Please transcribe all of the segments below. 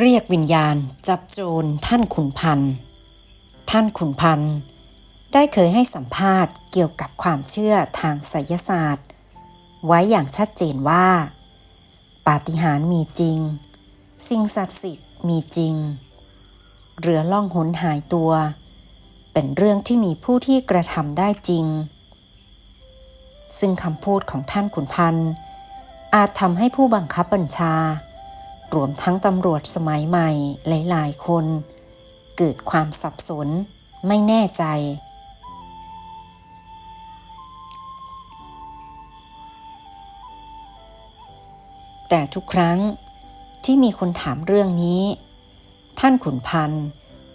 เรียกวิญญาณ จับโจรท่านขุนพันธ์ท่านขุนพันธ์ได้เคยให้สัมภาษณ์เกี่ยวกับความเชื่อทางไสยศาสตร์ ไว้อย่างชัดเจนว่า ปาฏิหาริย์มีจริง สิ่งศักดิ์สิทธิ์มีจริง เรือล่องหนหายตัว เป็นเรื่องที่มีผู้ที่กระทำได้จริง ซึ่งคำพูดของท่านขุนพันธ์อาจทำให้ผู้บังคับบัญชา รวมทั้งตำรวจสมัยใหม่หลายๆ คน เกิดความสับสนไม่แน่ใจ แต่ทุกครั้งที่มีคนถามเรื่องนี้ ท่านขุนพันธ์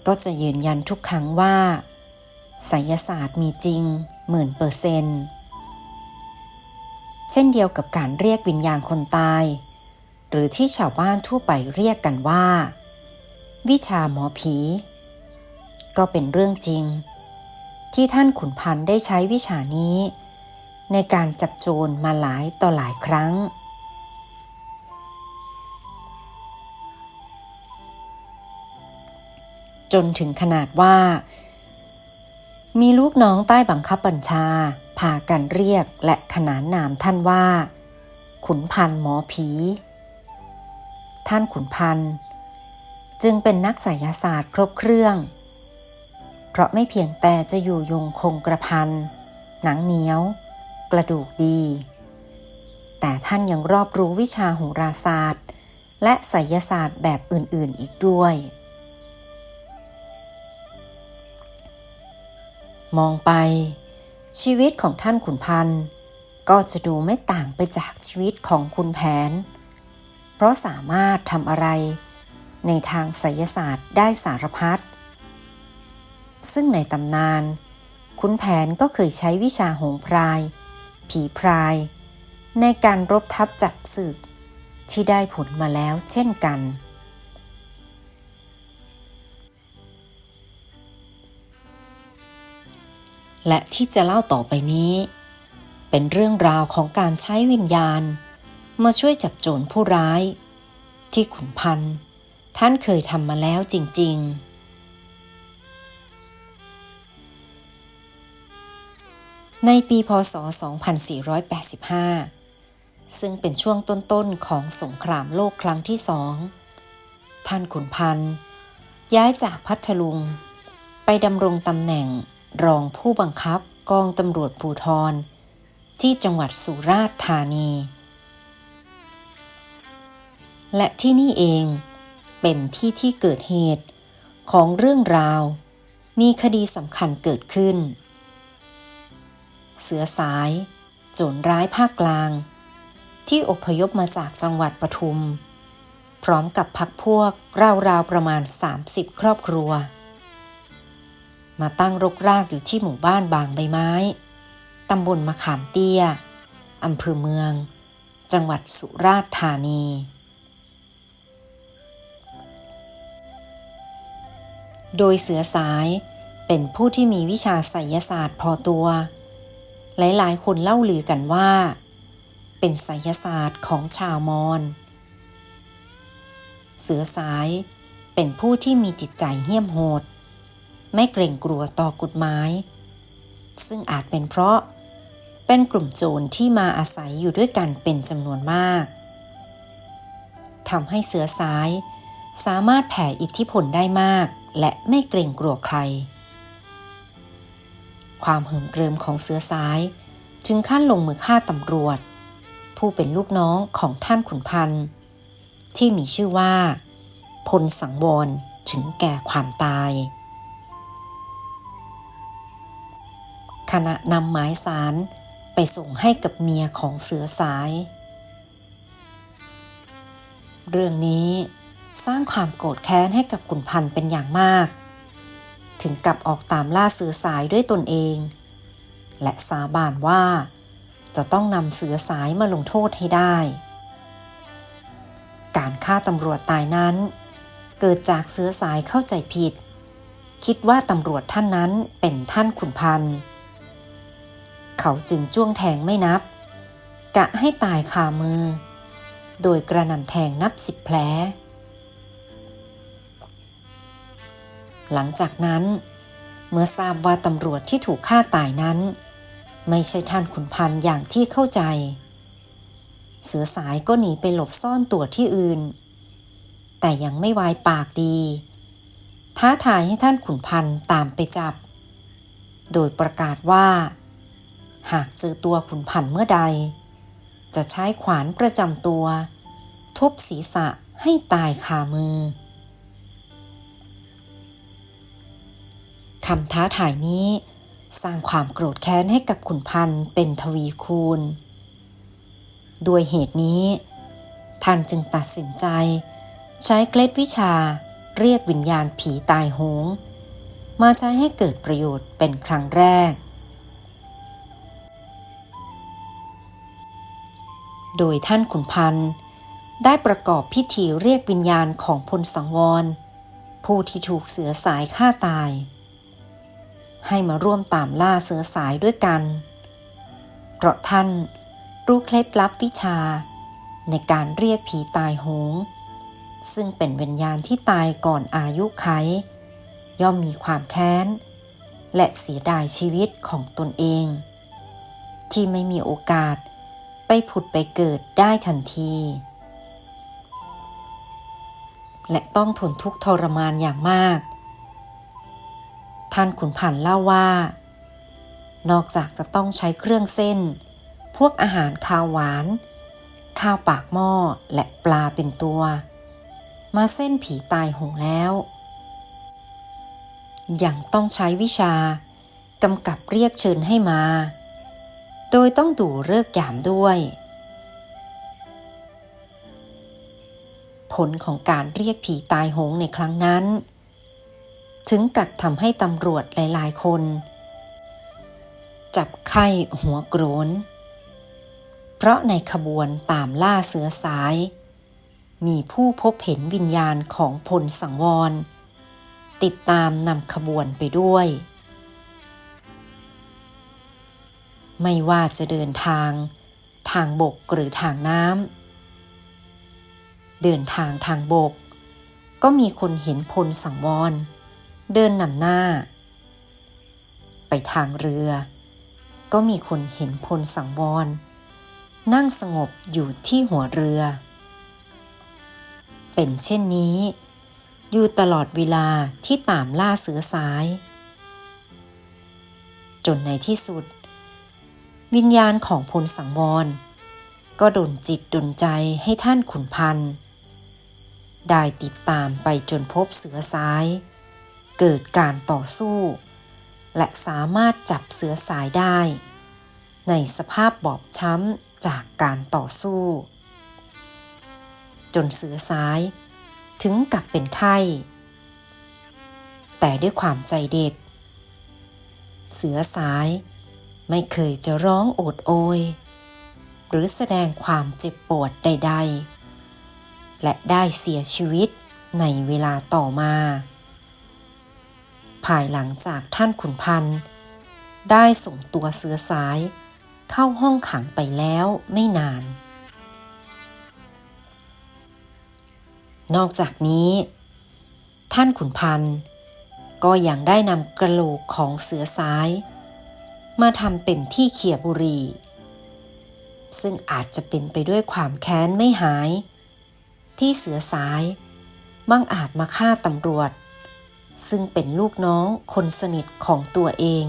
ก็จะยืนยันทุกครั้งว่าไสยศาสตร์มีจริงหมื่นเปอร์เซนต์เช่นเดียวกับการเรียกวิญญาณคนตาย หรือที่ชาวบ้านทั่วไปเรียกกันว่า วิชาหมอผี ก็เป็นเรื่องจริง ที่ท่านขุนพันธ์ได้ใช้วิชานี้ ในการจับโจรมาหลายต่อหลายครั้ง จนถึงขนาดว่า มีลูกน้องใต้บังคับบัญชาพากันเรียกและขนานนามท่านว่า ขุนพันธ์หมอผี ท่านขุนพันธ์จึงเป็นนักไสยศาสตร์ครบเครื่อง เพราะไม่เพียงแต่จะอยู่ยงคงกระพัน หนังเหนียว กระดูกดี แต่ท่านยังรอบรู้วิชาโหราศาสตร์ และไสยศาสตร์แบบอื่นๆอีกด้วย มองไป ชีวิตของท่านขุนพันธ์ก็จะดูไม่ต่างไปจากชีวิตของคุณแผน เพราะสามารถทำอะไร ในทางไสยศาสตร์ได้สารพัด ซึ่งในตำนาน คุณแผนก็เคยใช้วิชาหงพราย ผีพราย ในการรบทับจับศึก ที่ได้ผลมาแล้วเช่นกัน และที่จะเล่าต่อไปนี้ เป็นเรื่องราวของการใช้วิญญาณ มาช่วยจับโจรผู้ร้าย ที่ขุนพันธ์ท่านเคยทำมาแล้วจริง ๆในปีพศ 2485 ซึ่งเป็นช่วงต้นๆ ของสงครามโลกครั้งที่สอง ท่านขุนพันธ์ย้ายจากพัทลุง ไปดำรงตำแหน่งรองผู้บังคับกองตำรวจภูทรที่จังหวัดสุราษฎร์ธานี และที่นี่เองเป็นที่ที่เกิดเหตุของเรื่องราว มีคดีสำคัญเกิดขึ้น เสือสาย โจรร้ายภาคกลาง ที่อพยพมาจากจังหวัดปทุม พร้อมกับพักพวกราวๆประมาณ 30 ครอบครัว มาตั้งรกรากอยู่ที่หมู่บ้านบางใบไม้ ตำบลมะขามเตี้ย อำเภอเมือง จังหวัดสุราษฎร์ธานี โดยเสือสายเป็นผู้ที่มีวิชาไสยศาสตร์พอตัว หลายๆ คนเล่าลือกันว่า เป็นไสยศาสตร์ของชาวมอญ เสือสายเป็นผู้ที่มีจิตใจเหี้ยมโหด ไม่เกรงกลัวต่อกฎหมาย ซึ่งอาจเป็นเพราะเป็นกลุ่มโจรที่มาอาศัยอยู่ด้วยกันเป็นจำนวนมากทำให้เสือสายสามารถแผ่อิทธิพลได้มาก และไม่เกรงกลัวใคร ความเหิมเกริมของเสือสายถึงขั้นลงมือฆ่าตำรวจ ผู้เป็นลูกน้องของท่านขุนพันธ์ที่มีชื่อว่า พลสังวรถึงแก่ความตาย ขณะนำหมายสารไปส่งให้กับเมียของเสือสาย เรื่องนี้ สร้างความโกรธแค้นให้กับขุนพันธ์เป็นอย่างมาก ถึงกับออกตามล่าเสือสายด้วยตนเอง และสาบานว่า จะต้องนำเสือสายมาลงโทษให้ได้ การฆ่าตำรวจตายนั้น เกิดจากเสือสายเข้าใจผิด คิดว่าตำรวจท่านนั้นเป็นท่านขุนพันธ์เขาจึงจ้วงแทงไม่นับ กะให้ตายคามือ โดยกระหน่ำแทงนับสิบแผล หลังจากนั้น เมื่อทราบว่าตำรวจที่ถูกฆ่าตายนั้น ไม่ใช่ท่านขุนพันธ์อย่างที่เข้าใจ เสือสายก็หนีไปหลบซ่อนตัวที่อื่น แต่ยังไม่วายปากดี ท้าทายให้ท่านขุนพันธ์ตามไปจับ โดยประกาศว่า หากเจอตัวขุนพันธ์เมื่อใด จะใช้ขวานประจำตัว ทุบศีรษะให้ตายคามือ คำท้าทายนี้ สร้างความโกรธแค้นให้กับขุนพันธ์เป็นทวีคูณ ด้วยเหตุนี้ ท่านจึงตัดสินใจ ใช้เคล็ดวิชาเรียกวิญญาณผีตายโหง มาใช้ให้เกิดประโยชน์เป็นครั้งแรก โดยท่านขุนพันธ์ได้ประกอบพิธีเรียกวิญญาณของพลสังวร ผู้ที่ถูกเสือสายฆ่าตาย ให้มาร่วมตามล่าเสือสายด้วยกัน เพราะท่านรู้เคล็ดลับวิชา ในการเรียกผีตายโหง ซึ่งเป็นวิญญาณที่ตายก่อนอายุไข ย่อมมีความแค้น และเสียดายชีวิตของตนเอง ที่ไม่มีโอกาสไปผุดไปเกิดได้ทันที และต้องทนทุกข์ทรมานอย่างมาก ท่านขุนพันธ์เล่าว่า นอกจากจะต้องใช้เครื่องเส้น พวกอาหารข้าวหวาน ข้าวปากหม้อและปลาเป็นตัว มาเส้นผีตายโหงแล้ว ยังต้องใช้วิชากำกับเรียกเชิญให้มา โดยต้องดูเลิกษ์ยามด้วย ผลของการเรียกผีตายโหงในครั้งนั้น ถึงกับทำให้ตำรวจหลายๆ คน จับไข้หัวโกรน เพราะในขบวนตามล่าเสือสาย มีผู้พบเห็นวิญญาณของพลสังวร ติดตามนำขบวนไปด้วย ไม่ว่าจะเดินทาง ทางบกหรือทางน้ำเดินทางทางบกก็มีคนเห็นพลสังวร เดินนำหน้า ไปทางเรือ ก็มีคนเห็นพลสังวร นั่งสงบอยู่ที่หัวเรือ เป็นเช่นนี้ อยู่ตลอดเวลาที่ตามล่าเสือสาย จนในที่สุด วิญญาณของพลสังวร ก็ดนจิตดนใจให้ท่านขุนพันธ์ได้ติดตามไปจนพบเสือสาย เกิดการต่อสู้ และสามารถจับเสือสายได้ ในสภาพบอบช้ำจากการต่อสู้ จนเสือสายถึงกับเป็นไข้ แต่ด้วยความใจเด็ด เสือสายไม่เคยจะร้องโอดโอย หรือแสดงความเจ็บปวดใด ๆ และได้เสียชีวิตในเวลาต่อมา ภายหลังจากท่านขุนพันธ์ได้ส่งตัวเสือสาย เข้าห้องขังไปแล้วไม่นาน นอกจากนี้ ท่านขุนพันธ์ก็ยังได้นำกระโหลกของเสือสาย มาทำเป็นที่เขียบุหรี ซึ่งอาจจะเป็นไปด้วยความแค้นไม่หาย ที่เสือสายบังอาจมาฆ่าตำรวจ ซึ่งเป็นลูกน้องคนสนิทของตัวเอง